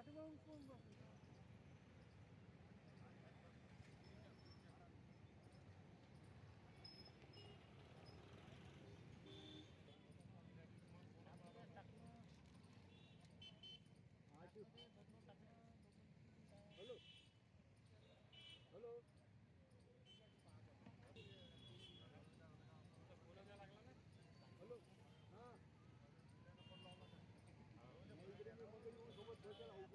Fatima'nın kolu var. Hello. Hello.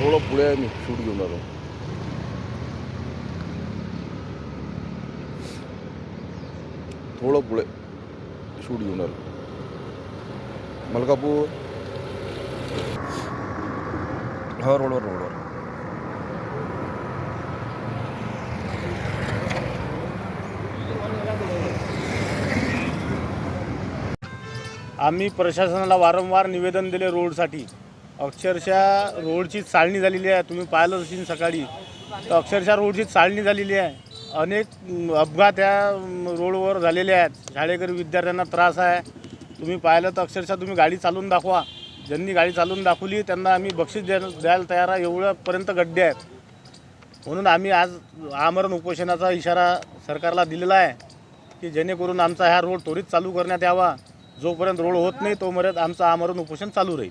थोडं पुढे आहे मी शूट घेऊन आलो थोडं पुढे शूट घेऊन आलो मलकापूर हा रोडवर रोडवर आम्ही प्रशासनाला वारंवार निवेदन दिले रोडसाठी. अक्षरशः रोडची चालणी झालेली आहे. तुम्ही पाहिलं असेल सकाळी. तर अक्षरशः रोडची चालणी झालेली आहे. अनेक अपघात या रोडवर झालेले आहेत. शाळेकरी विद्यार्थ्यांना त्रास आहे. तुम्ही पाहिलं तर अक्षरशः तुम्ही गाडी चालवून दाखवा. ज्यांनी गाडी चालवून दाखवली त्यांना आम्ही बक्षीस द्या द्यायला तयार आहे. एवढ्यापर्यंत गड्डे आहेत. म्हणून आम्ही आज आमरण उपोषणाचा इशारा सरकारला दिलेला आहे की जेणेकरून आमचा हा रोड त्वरित चालू करण्यात यावा. जोपर्यंत रोड होत नाही तोपर्यंत आमचं आमरण उपोषण चालू राहील.